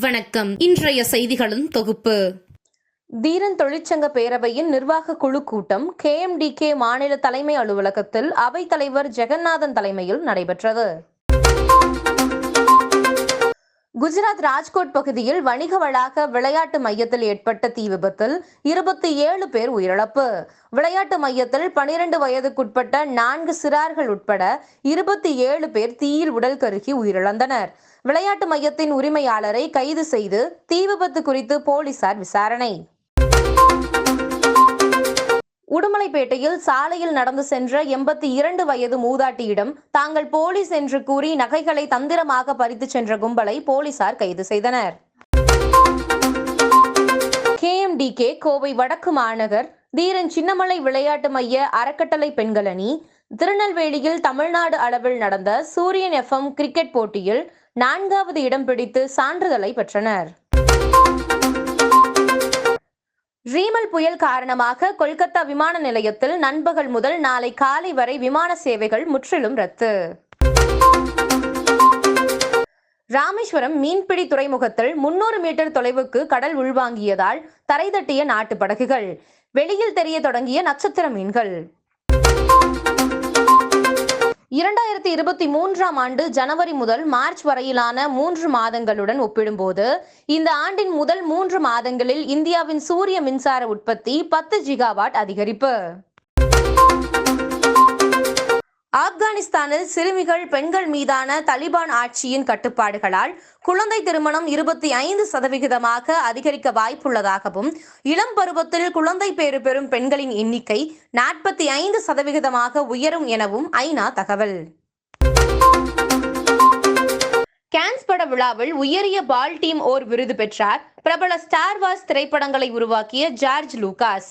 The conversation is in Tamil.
வணக்கம். இன்றைய செய்திகளின் தொகுப்பு. தீரன் தொழிற்சங்க பேரவையின் நிர்வாக குழு கூட்டம் கேஎம்டிகே மாநில தலைமை அலுவலகத்தில் அவைத் தலைவர் ஜெகநாதன் தலைமையில் நடைபெற்றது. குஜராத் ராஜ்கோட் பகுதியில் வணிக வளாக விளையாட்டு மையத்தில் ஏற்பட்ட தீ விபத்தில் இருபத்தி ஏழு பேர் உயிரிழப்பு. விளையாட்டு மையத்தில் பனிரெண்டு வயதுக்குட்பட்ட நான்கு சிறார்கள் உட்பட இருபத்தி ஏழு பேர் தீயில் உடல் கருகி உயிரிழந்தனர். விளையாட்டு மையத்தின் உரிமையாளரை கைது செய்து தீ விபத்து குறித்து போலீசார் விசாரணை. உடுமலைப்பேட்டையில் சாலையில் நடந்து சென்ற எண்பத்தி இரண்டு வயது மூதாட்டியிடம் தாங்கள் போலீஸ் என்று கூறி நகைகளை தந்திரமாக பறித்து சென்ற கும்பலை போலீசார் கைது செய்தனர். கேஎம்டிகே கோவை வடக்கு மாநகர் தீரன் சின்னமலை விளையாட்டு மைய அறக்கட்டளை பெண்கள் அணி திருநெல்வேலியில் தமிழ்நாடு அளவில் நடந்த சூரியன் எஃப்எம் கிரிக்கெட் போட்டியில் நான்காவது இடம் பிடித்து சான்றிதழை பெற்றனர். ரீமல் புயல் காரணமாக கொல்கத்தா விமான நிலையத்தில் நண்பகல் முதல் நாளை காலை வரை விமான சேவைகள் முற்றிலும் ரத்து. ராமேஸ்வரம் மீன்பிடி துறைமுகத்தில் முன்னூறு மீட்டர் தொலைவுக்கு கடல் உள்வாங்கியதால் தரை தட்டிய நாட்டு படகுகள். வெளியில் தெரிய தொடங்கிய நட்சத்திர மீன்கள். இரண்டாயிரத்தி இருபத்தி மூன்றாம் ஆண்டு ஜனவரி முதல் மார்ச் வரையிலான மூன்று மாதங்களுடன் ஒப்பிடும்போது இந்த ஆண்டின் முதல் மூன்று மாதங்களில் இந்தியாவின் சூரிய மின்சார உற்பத்தி பத்து ஜிகாவாட் அதிகரிப்பு. ஆப்கானிஸ்தானில் சிறுமிகள் பெண்கள் மீதான தலிபான் ஆட்சியின் கட்டுப்பாடுகளால் குழந்தை திருமணம் இருபத்தி ஐந்து சதவிகிதமாக அதிகரிக்க வாய்ப்புள்ளதாகவும் இளம் பருவத்தில் குழந்தை பேறு பெறும் பெண்களின் எண்ணிக்கை நாற்பத்தி ஐந்து சதவிகிதமாக உயரும் எனவும் ஐநா தகவல். கேன்ஸ் பட விழாவில் உயரிய பால் டீம் ஓர் விருது பெற்றார். பிரபல ஸ்டார் வார்ஸ் திரைப்படங்களை உருவாக்கிய ஜார்ஜ் லூகாஸ்.